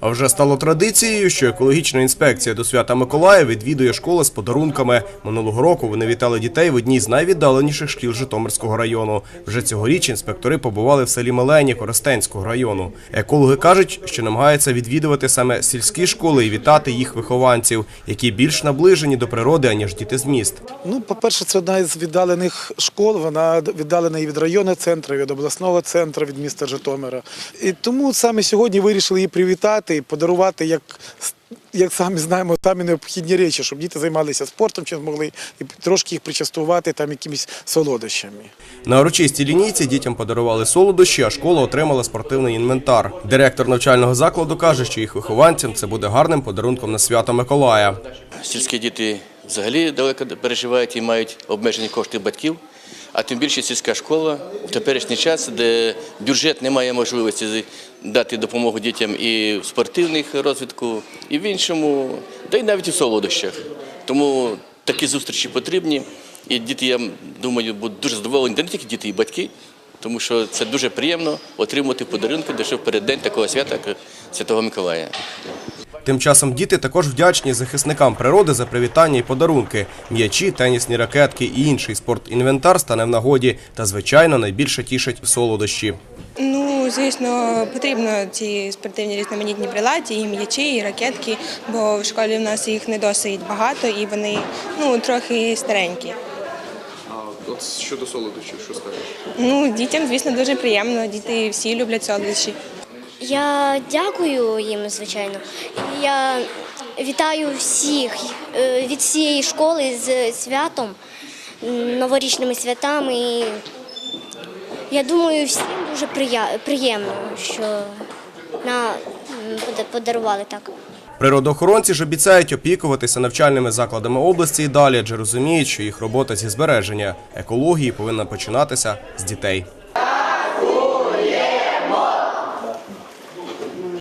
А вже стало традицією, що екологічна інспекція до свята Миколая відвідує школи з подарунками. Минулого року вони вітали дітей в одній з найвіддаленіших шкіл Житомирського району. Вже цьогоріч інспектори побували в селі Мелені Коростенського району. Екологи кажуть, що намагаються відвідувати саме сільські школи і вітати їх вихованців, які більш наближені до природи аніж діти з міст. Ну, по-перше, це одна із віддалених школ. Вона віддалена і від районного центру, від обласного центру, від міста Житомира. І тому саме сьогодні вирішили її привітати і подарувати, як, як самі знаємо, самі необхідні речі, щоб діти займалися спортом, чим змогли, і трошки їх причастувати там якимись солодощами. На урочистій лінійці дітям подарували солодощі, а школа отримала спортивний інвентар. Директор навчального закладу каже, що їх вихованцям це буде гарним подарунком на свято Миколая. Сільські діти взагалі далеко переживають і мають обмежені кошти батьків. А тим більше сільська школа в теперішній час, де бюджет не має можливості дати допомогу дітям і в спортивних розвитку, і в іншому, та й навіть у солодощах. Тому такі зустрічі потрібні. І діти, я думаю, будуть дуже задоволені, не тільки діти, і батьки, тому що це дуже приємно отримувати подарунки, де що в переддень такого свята, як Святого Миколая. Тим часом діти також вдячні захисникам природи за привітання і подарунки. М'ячі, тенісні ракетки і інший спортінвентар стане в нагоді. Та, звичайно, найбільше тішать солодощі. Ну, звісно, потрібно ці спортивні різноманітні приладі, і м'ячі, і ракетки, бо в школі в нас їх не досить багато і вони ну, трохи старенькі. А от щодо солодощів, що скажеш? Ну, дітям, звісно, дуже приємно. Діти всі люблять солодощі. Я дякую їм, звичайно. Я вітаю всіх е, від всієї школи з святом, новорічними святами. І Я думаю, всім дуже приємно, що на подарували так. Природоохоронці ж обіцяють опікуватися навчальними закладами області і далі, адже розуміють, що їх робота зі збереження екології повинна починатися з дітей.